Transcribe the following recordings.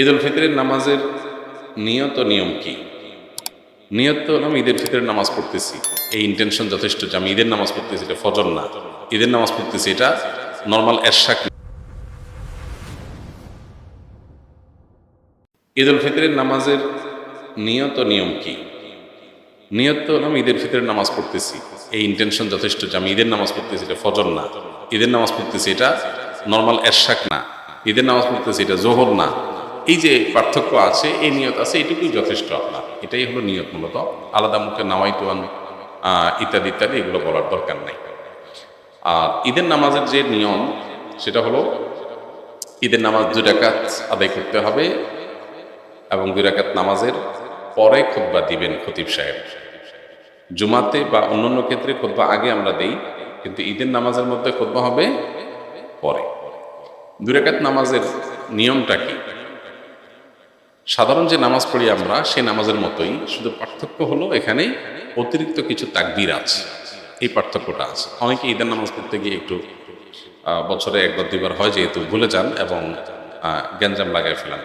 ঈদ উল ফিতরের নামাজের নিয়ত নিয়ম কি? নিয়ত তো হলাম ঈদের ফিতরের নামাজ পড়তেছি। এই ইন্টেনশন যথেষ্ট যে আমি ঈদের নামাজ পড়তেছি, এটা ফজর না। ঈদের নামাজ পড়তেছি, এটা নর্মাল এরশাক। ঈদ উল ফিতরের নামাজের নিয়ত নিয়ম কি? নিয়ত তো হলাম ঈদের ফিতরের নামাজ পড়তেছি। এই ইন্টেনশন যথেষ্ট যে আমি ঈদের নামাজ পড়তেছি, এটা ফজর না। ঈদের নামাজ পড়তেছি, এটা নর্মাল এরশাক না। ঈদের নামাজ পড়তেছি, এটা জোহর না। এই যে পার্থক্য আছে, এই নিয়ত আছে, এটুকুই যথেষ্ট আপনার। এটাই হলো নিয়ত মূলত। আলাদা মুখে নামাই তোয়ান ইত্যাদি ইত্যাদি, এগুলো বলার দরকার নাই। আর ঈদের নামাজের যে নিয়ম, সেটা হলো ঈদের নামাজ দুই আদায় করতে হবে এবং দুই রাকাত নামাজের পরে খুতবা দিবেন খতিব সাহেব। জুমাতে বা অন্যান্য ক্ষেত্রে খুতবা আগে আমরা দেই, কিন্তু ঈদের নামাজের মধ্যে খুতবা হবে পরে। দুই রাকাত নামাজের নিয়মটা কি? সাধারণ যে নামাজ পড়ি আমরা, সেই নামাজের মতোই শুধু পার্থক্য হলো এখানে অতিরিক্ত কিছু তাকবির আছে। এই পার্থক্যটা আছে। অনেকে ঈদের নামাজ পড়তে গিয়ে একটু বছরে একবার দুইবার হয় যেহেতু ভুলে যান এবং গ্যাঞ্জাম লাগায় ফেলান।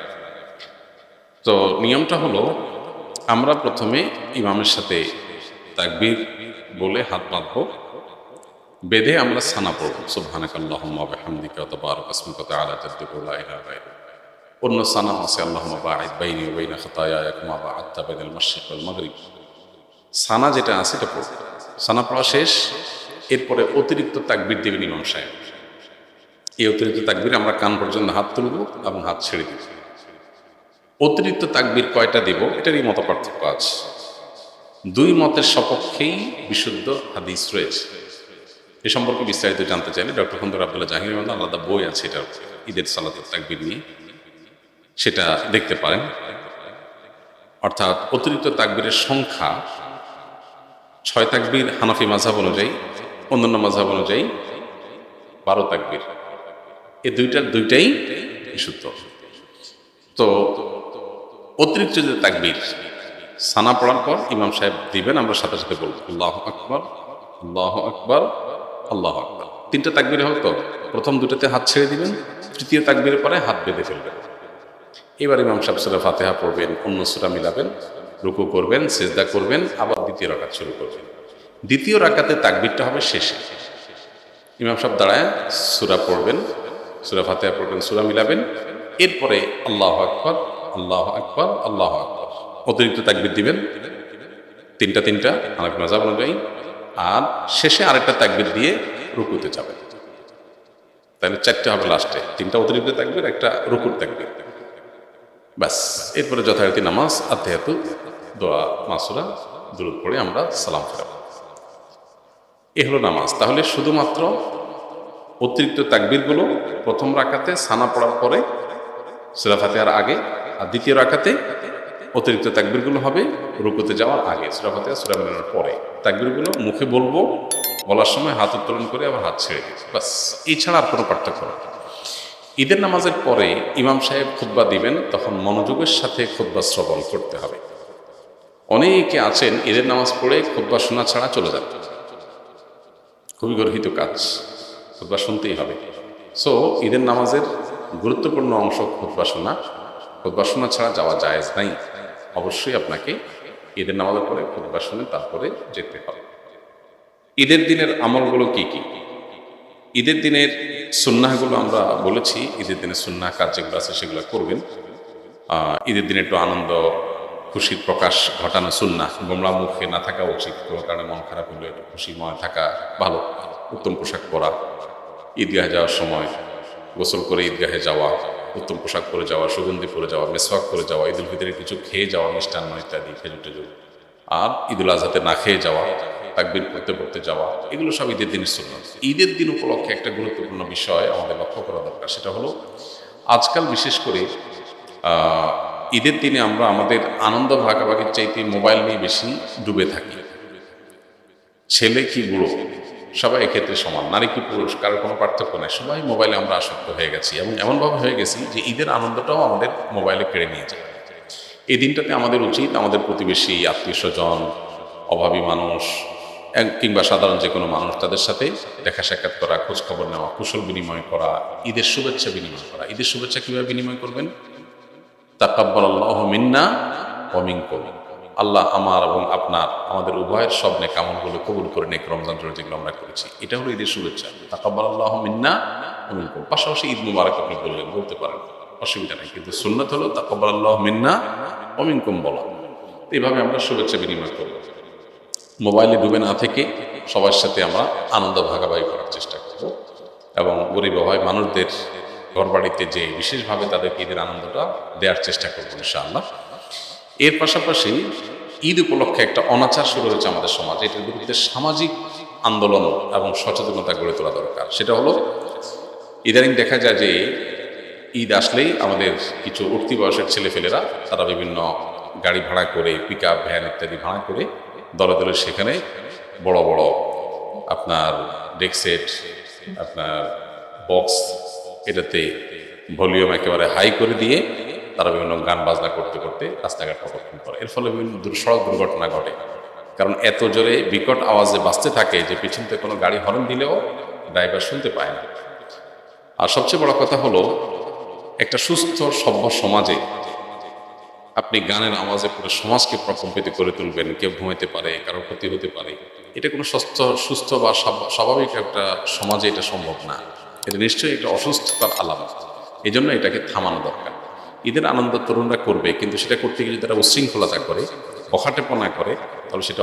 তো নিয়মটা হলো, আমরা প্রথমে ইমামের সাথে তাকবির বলে হাত বাঁধবো। বেঁধে আমরা সানা পড়ব। সুবহানাক আল্লাহুম্মা ওয়া বিহামদিকা ওয়া তাবারাক ইসমুকা ওয়া তাআলা জাদ্দুকা লা ইলাহা গায়রুক অন্য সানা আছে মাগরিব। সানা যেটা আছে এটা পড়ব সানা পড়া শেষ, এরপরে অতিরিক্ত তাকবির দেবেন ইমাম সাহেব। এই অতিরিক্ত তাকবির আমরা কান পর্যন্ত হাত তুলব এবং হাত ছেড়ে দিব। অতিরিক্ত তাকবির কয়টা দিব, এটারই মত পার্থক্য আছে। দুই মতের সপক্ষেই বিশুদ্ধ হাদিস রয়েছে। এ সম্পর্কে বিস্তারিত জানতে চাইলে ডক্টর খন্দর আবদুল্লাহ জাহির আলাদা বই আছে এটা ঈদের সালাতের তাকবির নিয়ে। সেটা দেখতে পারেন। অর্থাৎ অতিরিক্ত তাকবীরের সংখ্যা ছয় তাকবীর হানাফি মাঝাব অনুযায়ী, অন্যান্য মাঝাব অনুযায়ী বারো তাকবীর। এই দুইটার দুইটাই বিশুদ্ধ। তো অতিরিক্ত যে তাকবীর, সানা পড়ার পর ইমাম সাহেব দিবেন, আমরা সাথে সাথে বলব, আল্লাহ আকবর আল্লাহ আকবর আল্লাহ আকবর। তিনটা তাকবির হবে তো, প্রথম দুটাতে হাত ছেড়ে দিবেন, তৃতীয় তাকবীরের পরে হাত বেঁধে ফেলবেন। এবার ইমাম সাহেব সুরা ফাতেহা পড়বেন অন্য সুরা মিলাবেন, রুকু করবেন, সেজদা করবেন, আবার দ্বিতীয় রাকাত শুরু করবেন। দ্বিতীয় রাকাতে তাকবিরটা হবে শেষে। ইমাম সাহেব দাঁড়ায়, সুরা পড়বেন, সুরা ফাতেহা পড়বেন, সুরা মিলাবেন। এরপরে আল্লাহ আকবর আল্লাহ আকবর আল্লাহ আকবর। অতিরিক্ত তাকবির দিবেন। তিনটা তিনটা, আরেক মজাব অনুযায়ী। আর শেষে আরেকটা তাকবির দিয়ে রুকুতে যাবেন। তাহলে চারটে হবে লাস্টে। তিনটা অতিরিক্ত তাকবির, একটা রুকুর তাকবির। ব্যাস, এরপরে যথারীতি নামাজ আত্মেহাতু দোয়া, মাসুরা দূরত পড়ে আমরা সালাম ফেরাবো। এ হলো নামাজ। তাহলে শুধুমাত্র অতিরিক্ত তাকবিরগুলো প্রথম রাখাতে সানা পড়ার পরে, সুরা ফাতেহার আগে, আর দ্বিতীয় রাখাতে অতিরিক্ত তাকবিরগুলো হবে রুকুতে যাওয়ার আগে, সুরা ফাতেহা, সুরা মেলানোর পরে। তাকবিরগুলো মুখে বলব, বলার সময় হাত উত্তোলন করে আবার হাত ছেড়ে দিই। বাস এছাড়া আর কোনো পার্থক্য নেই। ঈদের নামাজের পরে ইমাম সাহেব খুতবা দিবেন, তখন মনোযোগের সাথে খুতবা শ্রবণ করতে হবে। অনেকে আছেন, ঈদের নামাজ পড়ে খুতবা শোনা ছাড়া চলে যান। খুবই গর্হিত কাজ, খুতবা শুনতেই হবে। সো ঈদের নামাজের গুরুত্বপূর্ণ অংশ খুতবা শোনা। খুতবা শোনা ছাড়া যাওয়া জায়েজ নাই। অবশ্যই আপনাকে ঈদের নামাজের পরে খুতবা শুনে তারপরে যেতে হবে। ঈদের দিনের আমলগুলো কি কি? ঈদের দিনের সুন্নাহগুলো আমরা বলেছি, ঈদের দিনের সুন্নাহ কাজ যেগুলো আছে, সেগুলো করবেন। ঈদের দিনে একটু আনন্দ, খুশির প্রকাশ ঘটানো সুন্নাহ। গোমরা মুখে না থাকা উচিত, কোনো কারণে মন খারাপ হলে একটু খুশিময় থাকা ভালো। উত্তম পোশাক পরা, ঈদগাহে যাওয়ার সময় গোসল করে ঈদগাহে যাওয়া, উত্তম পোশাক পরে যাওয়া, সুগন্ধি পরে যাওয়া, মেসওয়াক করে যাওয়া, ঈদুল ফিতরে কিছু খেয়ে যাওয়া, মিষ্টান্ন ইত্যাদি খেজুর টেজুর। আর ঈদুল আজহাতে না খেয়ে যাওয়া তাকবির পড়তে পড়তে যাওয়া, এগুলো সব ঈদের দিনের জন্য ঈদের দিন উপলক্ষে একটা গুরুত্বপূর্ণ বিষয় আমাদের লক্ষ্য করা দরকার, সেটা হলো আজকাল বিশেষ করে ঈদের দিনে আমরা আমাদের আনন্দ ভাগাভাগির চাইতে মোবাইল নিয়ে বেশি ডুবে থাকি। ছেলে কি বুড়ো? সবাই এক্ষেত্রে সমান, নারী কি পুরুষ, কারোর কোনো পার্থক্য নেই, সবাই মোবাইলে আমরা আসক্ত হয়ে গেছি। এবং এমনভাবে হয়ে গেছি যে ঈদের আনন্দটাও আমাদের মোবাইলে কেড়ে নিয়ে যায়। এই দিনটাতে আমাদের উচিত আমাদের প্রতিবেশী, আত্মীয় স্বজন, অভাবী মানুষ কিংবা সাধারণ যে কোনো মানুষ তাদের সাথে দেখা সাক্ষাৎ করা খোঁজ খবর নেওয়া, কুশল বিনিময় করা, ঈদের শুভেচ্ছা বিনিময় করা। ঈদের শুভেচ্ছা কীভাবে বিনিময় করবেন? তাকাব্বাল আল্লাহ মিন্না অমিনকুম আল্লাহ আমার এবং আপনার, আমাদের উভয়ের স্বপ্নে নেক আমলগুলো কবুল করে নেক রমজান রোজা যেগুলো আমরা করেছি, এটা হলো ঈদের শুভেচ্ছা। তাকাব্বাল আল্লাহ মিন্না অমিনকুম পাশাপাশি ঈদ মুবারক আপনি বললেন, বলতে পারেন, অসুবিধা নেই। কিন্তু সুন্নত হলো তাকাব্বাল আল্লাহ মিন্না অমিনকুম বলা। এইভাবে আমরা শুভেচ্ছা বিনিময় করব মোবাইলে ডুবে না থেকে সবার সাথে আমরা আনন্দ ভাগাভাগি করার চেষ্টা করব। এবং গরিব হয় মানুষদের ঘরবাড়িতে যে বিশেষভাবে তাদেরকে ঈদের আনন্দটা দেওয়ার চেষ্টা করব ইনশাআল্লাহ। এর পাশাপাশি ঈদ উপলক্ষে একটা অনাচার শুরু হয়েছে আমাদের সমাজে। এটার বিরুদ্ধে সামাজিক আন্দোলন এবং সচেতনতা গড়ে তোলা দরকার। সেটা হলো, ইদানিং দেখা যায় যে ঈদ আসলেই আমাদের কিছু উঠতি বয়সের ছেলেফেলেরা তারা বিভিন্ন গাড়ি ভাড়া করে পিক আপ ভ্যান ইত্যাদি ভাড়া করে দলে দলে সেখানে বড় বড় আপনার ডেকসেট আপনার বক্স এটাতে ভলিউম একেবারে হাই করে দিয়ে তারা বিভিন্ন গান বাজনা করতে করতে রাস্তাঘাট প্রদক্ষিণ করে। এর ফলে বিভিন্ন সড়ক দুর্ঘটনা ঘটে। কারণ এত জোরে বিকট আওয়াজে বাঁচতে থাকে যে পিছন থেকে কোনো গাড়ি হর্ন দিলেও ড্রাইভার শুনতে পায় না। আর সবচেয়ে বড় কথা হলো, একটা সুস্থ, সভ্য সমাজে আপনি গানের আওয়াজে পুরো সমাজকে প্রকম্পিত করে তুলবেন, কেউ ঘুমাইতে পারে কারও ক্ষতি হতে পারে। এটা কোনো সুস্থ সুস্থ বা স্বাভাবিক একটা সমাজে এটা সম্ভব না। এটা নিশ্চয়ই একটা অসুস্থতার আলাপ এই জন্য এটাকে থামানো দরকার। ঈদের আনন্দ তরুণরা করবে, কিন্তু সেটা করতে গেলে তারা উশৃঙ্খলতা করে অখাটেপনা করে, তাহলে সেটা